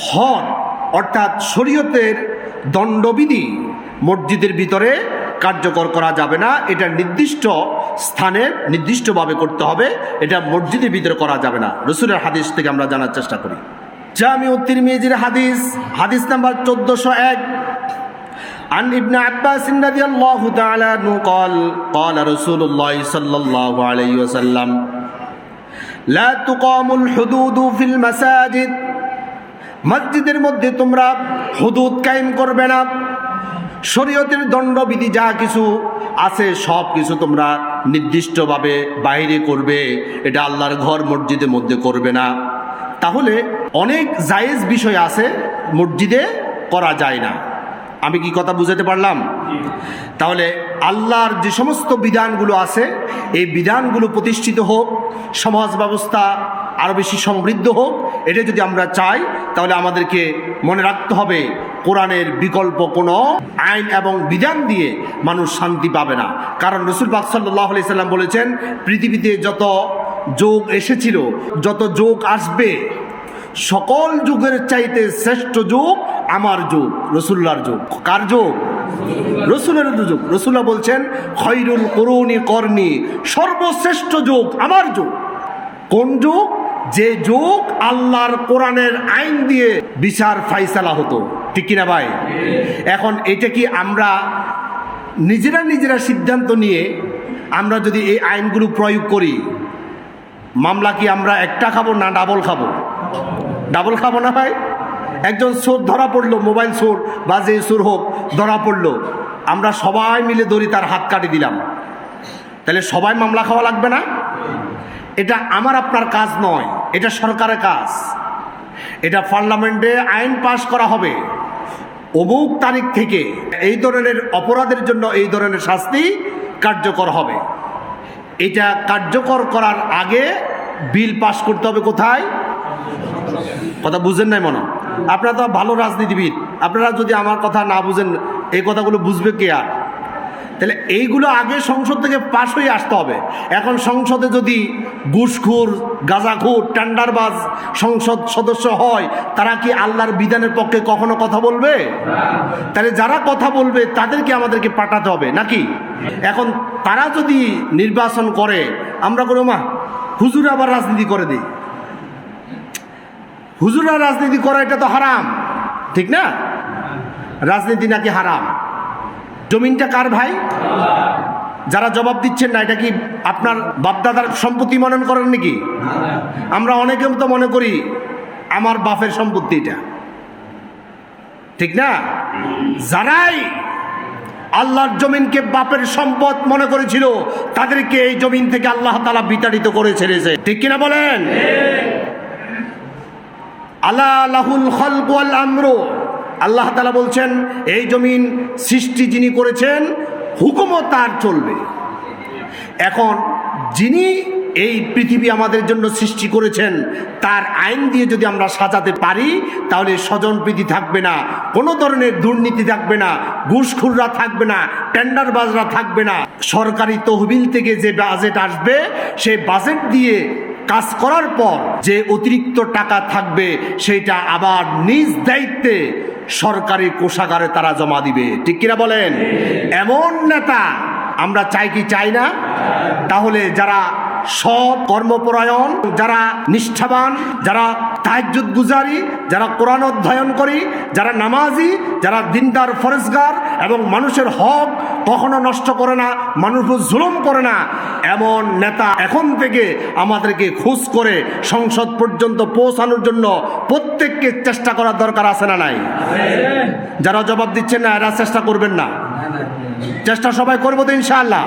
হদ অর্থাৎ শরীয়তের দণ্ডবিধি মসজিদের ভিতরে কার্যকর করা যাবে না এটা নির্দিষ্ট স্থানে নির্দিষ্টভাবে করতে হবে এটা মসজিদের ভিতরে করা যাবে না রসুলের হাদিস থেকে আমরা জানার চেষ্টা করি জামি উত্তির মেজির হাদিস হাদিস নাম্বার চোদ্দশো এক عن ابن عباس رضي الله تعالى عنه قال قال رسول الله صلى الله عليه وسلم لا تقام الحدود في المساجد মসজিদের মধ্যে তোমরা হুদুদ কায়েম করবে না। শরীয়তের দণ্ডবিধি যা কিছু আছে, সব কিছু তোমরা নির্দিষ্টভাবে বাইরে করবে। এটা আল্লাহর ঘর মসজিদের মধ্যে করবে না। তাহলে অনেক জায়েজ বিষয় আছে, মসজিদে করা যায় না। আমি কি কথা বুঝাতে পারলাম? তাহলে আল্লাহর যে সমস্ত বিধানগুলো আছে এই বিধানগুলো প্রতিষ্ঠিত হোক সমাজ ব্যবস্থা আরও বেশি সমৃদ্ধ হোক এটা যদি আমরা চাই তাহলে আমাদেরকে মনে রাখতে হবে কোরআনের বিকল্প কোনো আইন এবং বিধান দিয়ে মানুষ শান্তি পাবে না। কারণ রসুল পাক সাল্লাহ আলি সাল্লাম বলেছেন পৃথিবীতে যত যোগ এসেছিল যত যোগ আসবে সকল যুগের চাইতে শ্রেষ্ঠ যুগ আমার যোগ, রসুল্লার যোগ। কার যোগ? রসুলের যুগ রসুল্লাহ বলছেন, খৈরুল করুণী কর্ণী সর্বশ্রেষ্ঠ যোগ আমার যোগ। কোন যোগ? যে যোগ আল্লাহর কোরআনের আইন দিয়ে বিচার ফাইসালা হতো। ঠিক কিনা ভাই? এখন এটা কি আমরা নিজেরা নিজেরা সিদ্ধান্ত নিয়ে আমরা যদি এই আইনগুলো প্রয়োগ করি, মামলা কি আমরা একটা খাব না ডাবল খাব? ডাবল খাব না ভাই? একজন চোর ধরা পড়ল, মোবাইল চোর বা যে সুর হোক, ধরা পড়ল। আমরা সবাই মিলে দড়ি তার হাত কাটি দিলাম। তাহলে সবাই মামলা খাওয়া লাগবে না? এটা আমার আপনার কাজ নয়, এটা সরকারের কাজ। এটা পার্লামেন্টে আইন পাশ করা হবে। অমুক তারিখ থেকে এই ধরনের অপরাধের জন্য এই ধরনের শাস্তি কার্যকর হবে। এটা কার্যকর করার আগে বিল পাশ করতে হবে কোথায়? কথা বুঝেন নাই মনে? আপনারা তো ভালো রাজনীতিবিদ। আপনারা যদি আমার কথা না বুঝেন, এই কথাগুলো বুঝবে কে আর? তাহলে এইগুলো আগে সংসদ থেকে পাশ হয়ে আসতে হবে। এখন সংসদে যদি ঘুষখুর, গাঁজাখুর, টেন্ডারবাজ সংসদ সদস্য হয়, তারা কি আল্লাহর বিধানের পক্ষে কখনো কথা বলবে? তাহলে যারা কথা বলবে, তাদেরকে আমাদেরকে পাঠাতে হবে, নাকি? এখন তারা যদি নির্বাচন করে, আমরা কোনো মা, হুজুর আবার রাজনীতি করে দিই হুজুরা রাজনীতি করা এটা তো হারাম। ঠিক না? রাজনীতি নাকি হারাম? জমিনটা কার ভাই? যারা জবাব দিচ্ছেন না, এটা কি আপনার বাপদাদার সম্পত্তি মনন করেন নাকি? আমরা অনেকে তো মনে করি, আমার বাপের সম্পত্তি এটা। ঠিক না? যারাই আল্লাহর জমিনকে বাপের সম্পদ মনে করেছিল, তাদেরকে এই জমিন থেকে আল্লাহ তালা বিতাড়িত করে ছেড়েছে। ঠিক কিনা বলেন? আল্লাহ আল্লাহ তালা বলছেন, এই জমিন সৃষ্টি যিনি করেছেন, হুকুমও তার চলবে। এখন যিনি এই পৃথিবী আমাদের জন্য সৃষ্টি করেছেন, তার আইন দিয়ে যদি আমরা সাজাতে পারি, তাহলে স্বজন প্রীতি থাকবে না, কোনো ধরনের দুর্নীতি থাকবে না, ঘুষখুররা থাকবে না, টেন্ডারবাজরা থাকবে না। সরকারি তহবিল থেকে যে বাজেট আসবে, সেই বাজেট দিয়ে কাজ করার পর যে অতিরিক্ত টাকা থাকবে সেটা আবার নিজ দায়িত্বে সরকারি কোষাগারে তারা জমা দিবে। ঠিক কিনা বলেন? এমন নেতা আমরা চাই কি চাই না? তাহলে যারা সৎ কর্মপরায়ণ যারা নিষ্ঠাবান, যারা তাহাজ্জুদ গুজারি, যারা কোরআন অধ্যয়ন করি, যারা নামাজি, যারা দিনদার, ফরেজগার এবং মানুষের হক কখনো নষ্ট করে না মানুষ জুলুম করে না, এমন নেতা এখন থেকে আমাদেরকে খোঁজ করে সংসদ পর্যন্ত পৌঁছানোর জন্য প্রত্যেককে চেষ্টা করার দরকার আছে না নাই? যারা জবাব দিচ্ছেন না, এরা চেষ্টা করবেন না। চেষ্টা সবাই করব তো ইনশাআল্লাহ।